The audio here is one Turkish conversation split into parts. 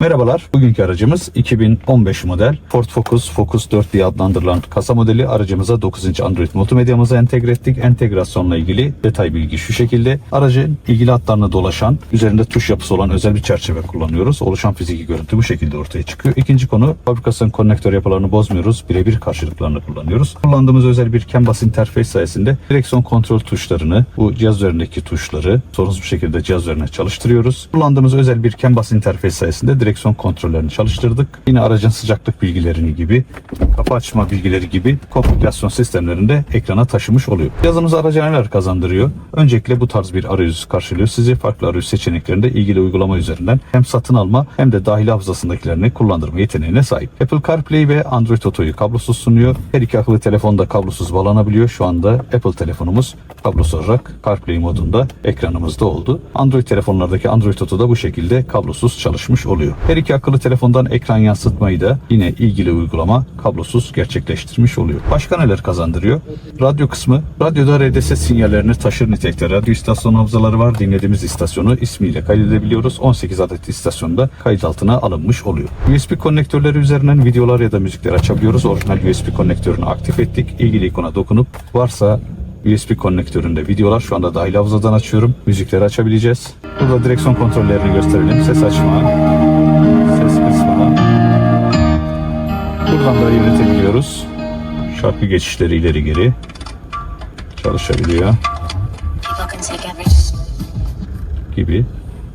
Merhabalar. Bugünkü aracımız 2015 model Ford Focus Focus 4 diye adlandırılan kasa modeli. Aracımıza 9 inç Android multimedyamızı entegre ettik. Entegrasyonla ilgili detay bilgi şu şekilde. Aracın ilgili hatlarına dolaşan, üzerinde tuş yapısı olan özel bir çerçeve kullanıyoruz. Oluşan fiziki görüntü bu şekilde ortaya çıkıyor. İkinci konu fabrikasyon konnektör yapılarını bozmuyoruz. Birebir karşılıklarını kullanıyoruz. Kullandığımız özel bir CAN bus interface sayesinde direksiyon kontrol tuşlarını, bu cihaz üzerindeki tuşları sorunsuz bir şekilde cihaz üzerine çalıştırıyoruz. Kullandığımız özel bir CAN bus interface sayesinde direksiyon kontrollerini çalıştırdık. Yine aracın sıcaklık bilgilerini gibi, kapı açma bilgileri gibi konfigürasyon sistemlerinde ekrana taşımış oluyor. Cihazımız araca neler kazandırıyor? Öncelikle bu tarz bir arayüz karşılıyor. Sizi farklı arayüz seçeneklerinde ilgili uygulama üzerinden hem satın alma hem de dahili hafızasındakilerini kullandırma yeteneğine sahip. Apple CarPlay ve Android Auto'yu kablosuz sunuyor. Her iki akıllı telefon da kablosuz bağlanabiliyor. Şu anda Apple telefonumuz kablosuz olarak CarPlay modunda ekranımızda oldu. Android telefonlardaki Android Auto da bu şekilde kablosuz çalışmış oluyor. Her iki akıllı telefondan ekran yansıtmayı da yine ilgili uygulama kablosuz gerçekleştirmiş oluyor. Başka neler kazandırıyor? Radyo kısmı. Radyoda RDS sinyallerini taşır nitelikte radyo istasyon hafızaları var. Dinlediğimiz istasyonu ismiyle kaydedebiliyoruz. 18 adet istasyonda kayıt altına alınmış oluyor. USB konnektörleri üzerinden videolar ya da müzikler açabiliyoruz. Orijinal USB konnektörünü aktif ettik. İlgili ikona dokunup varsa USB konnektöründe videolar şu anda dahil hafızadan açıyorum. Müzikleri açabileceğiz. Burada direksiyon kontrollerini gösterelim. Ses açma, Buradan da yönetebiliyoruz. Şarkı geçişleri ileri geri çalışabiliyor gibi.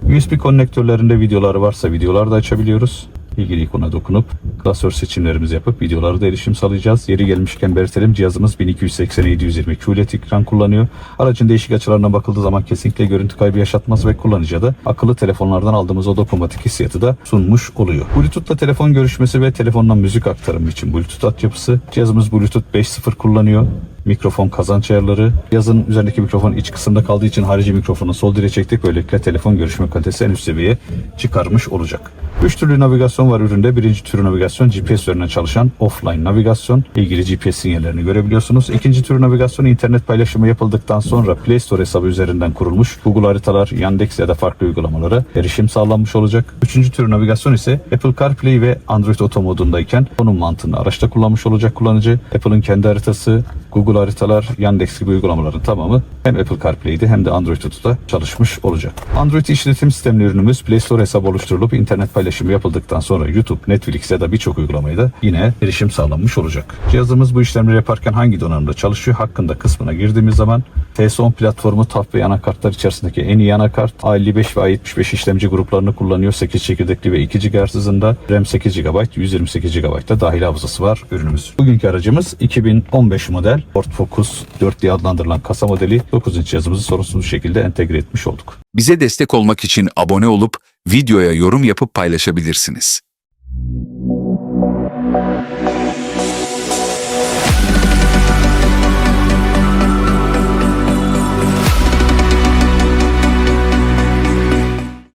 USB konnektörlerinde videolar varsa videolar da açabiliyoruz. İlgili ikona dokunup klasör seçimlerimizi yapıp videoları da erişim sağlayacağız. Yeri gelmişken belirtelim cihazımız 1280-720 QLED ekran kullanıyor. Aracın değişik açılarına bakıldığı zaman kesinlikle görüntü kaybı yaşatmaz ve kullanıcıya da akıllı telefonlardan aldığımız o dokunmatik hissiyatı da sunmuş oluyor. Bluetooth'la telefon görüşmesi ve telefondan müzik aktarımı için Bluetooth altyapısı. Cihazımız Bluetooth 5.0 kullanıyor mikrofon kazanç ayarları. Yazın üzerindeki mikrofon iç kısımda kaldığı için harici mikrofonu sol direğe çektik. Böylelikle telefon görüşme kalitesi en üst seviyeye çıkarmış olacak. Üç türlü navigasyon var üründe. Birinci tür navigasyon GPS üzerinden çalışan offline navigasyon. İlgili GPS sinyallerini görebiliyorsunuz. İkinci tür navigasyon internet paylaşımı yapıldıktan sonra Play Store hesabı üzerinden kurulmuş Google haritalar, Yandex ya da farklı uygulamalara erişim sağlanmış olacak. Üçüncü tür navigasyon ise Apple CarPlay ve Android Auto modundayken onun mantığını araçta kullanmış olacak kullanıcı. Apple'ın kendi haritası, Google haritalar, Yandex gibi uygulamaların tamamı hem Apple CarPlay'de hem de Android Auto'da çalışmış olacak. Android işletim sistemli ürünümüz Play Store hesabı oluşturulup internet paylaşımı yapıldıktan sonra YouTube, Netflix ya da birçok uygulamaya da yine erişim sağlanmış olacak. Cihazımız bu işlemleri yaparken hangi donanımda çalışıyor hakkında kısmına girdiğimiz zaman TS10 platformu TAF ve anakartlar içerisindeki en iyi anakart A55 ve A75 işlemci gruplarını kullanıyor. 8 çekirdekli ve 2 GHz hızında RAM 8 GB, 128 GB da dahil hafızası var ürünümüz. Bugünkü aracımız 2015 model Ford Focus 4 diye adlandırılan kasa modeli 9 inç cihazımızı sorunsuz şekilde entegre etmiş olduk. Bize destek olmak için abone olup videoya yorum yapıp paylaşabilirsiniz.